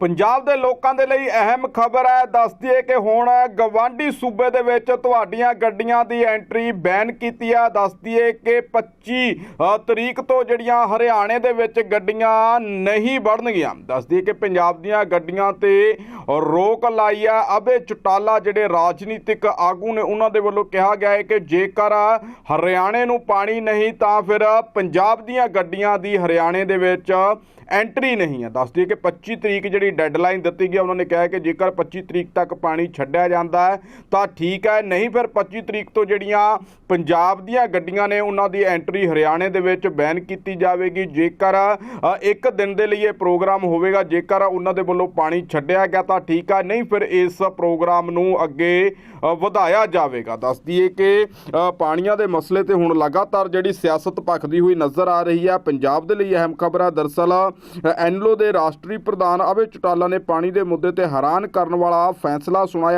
ਪੰਜਾਬ ਦੇ ਲੋਕਾਂ ਦੇ ਲਈ ਅਹਿਮ ਖਬਰ ਹੈ। ਦੱਸਦੀ ਹੈ ਕਿ ਹੁਣ ਗਵਾਂਢੀ ਸੂਬੇ ਦੇ ਵਿੱਚ ਤੁਹਾਡੀਆਂ ਗੱਡੀਆਂ ਦੀ ਐਂਟਰੀ ਬੈਨ ਕੀਤੀ ਹੈ। ਦੱਸਦੀ ਹੈ ਕਿ 25 ਤਰੀਕ ਤੋਂ ਜਿਹੜੀਆਂ ਹਰਿਆਣੇ ਦੇ ਵਿੱਚ ਗੱਡੀਆਂ ਨਹੀਂ ਵੜਨਗੀਆਂ ਦੱਸਦੀ ਹੈ ਕਿ ਪੰਜਾਬ ਦੀਆਂ ਗੱਡੀਆਂ ਤੇ ਰੋਕ ਲਾਈ ਹੈ। ਅਬੇ ਚੁਟਾਲਾ ਜਿਹੜੇ ਰਾਜਨੀਤਿਕ ਆਗੂ ਨੇ ਉਹਨਾਂ ਦੇ ਵੱਲੋਂ ਕਿਹਾ ਗਿਆ ਹੈ ਕਿ ਜੇਕਰ ਹਰਿਆਣੇ ਨੂੰ ਪਾਣੀ ਨਹੀਂ ਤਾਂ ਫਿਰ ਪੰਜਾਬ ਦੀਆਂ ਗੱਡੀਆਂ ਦੀ ਹਰਿਆਣੇ ਦੇ ਵਿੱਚ ਐਂਟਰੀ ਨਹੀਂ ਹੈ। ਦੱਸਦੀ ਹੈ ਕਿ 25 ਤਰੀਕ ਜਿਹੜੀ ਡੈਡਲਾਈਨ ਦਿੱਤੀ ਗਈ ਉਹਨਾਂ ਨੇ ਕਿਹਾ ਕਿ ਜੇਕਰ 25 ਤਰੀਕ ਤੱਕ ਪਾਣੀ ਛੱਡਿਆ ਜਾਂਦਾ ਹੈ ਤਾਂ ਠੀਕ ਹੈ ਨਹੀਂ ਫਿਰ 25 ਤਰੀਕ ਤੋਂ ਜਿਹੜੀਆਂ ਪੰਜਾਬ ਦੀਆਂ ਗੱਡੀਆਂ ਨੇ ਉਹਨਾਂ ਦੀ ਐਂਟਰੀ ਹਰਿਆਣੇ ਦੇ ਵਿੱਚ ਬੈਨ ਕੀਤੀ ਜਾਵੇਗੀ। ਜੇਕਰ ਇੱਕ ਦਿਨ ਦੇ ਲਈ ਇਹ ਪ੍ਰੋਗਰਾਮ ਹੋਵੇਗਾ ਜੇਕਰ ਉਹਨਾਂ ਦੇ ਵੱਲੋਂ ਪਾਣੀ ਛੱਡਿਆ ਗਿਆ ਤਾਂ ਠੀਕ ਹੈ ਨਹੀਂ ਫਿਰ ਇਸ ਪ੍ਰੋਗਰਾਮ ਨੂੰ ਅੱਗੇ ਵਧਾਇਆ ਜਾਵੇਗਾ। ਦੱਸਦੀ ਹੈ ਕਿ ਪਾਣੀਆਂ ਦੇ ਮਸਲੇ ਤੇ ਹੁਣ ਲਗਾਤਾਰ ਜਿਹੜੀ ਸਿਆਸਤ ਭਖਦੀ ਹੋਈ ਨਜ਼ਰ ਆ ਰਹੀ ਹੈ ਪੰਜਾਬ ਦੇ ਲਈ ਅਹਿਮ ਖਬਰ ਹੈ। ਦਰਸਲ ਅ, ਐਨਲੋ ਦੇ ਰਾਸ਼ਟਰੀ ਪ੍ਰਧਾਨ ਅਵੇ ਚੁਟਾਲਾ ਨੇ ਪਾਣੀ ਦੇ ਮੁੱਦੇ ਤੇ ਹੈਰਾਨ ਕਰਨ ਵਾਲਾ ਫੈਸਲਾ ਸੁਣਾਇਆ।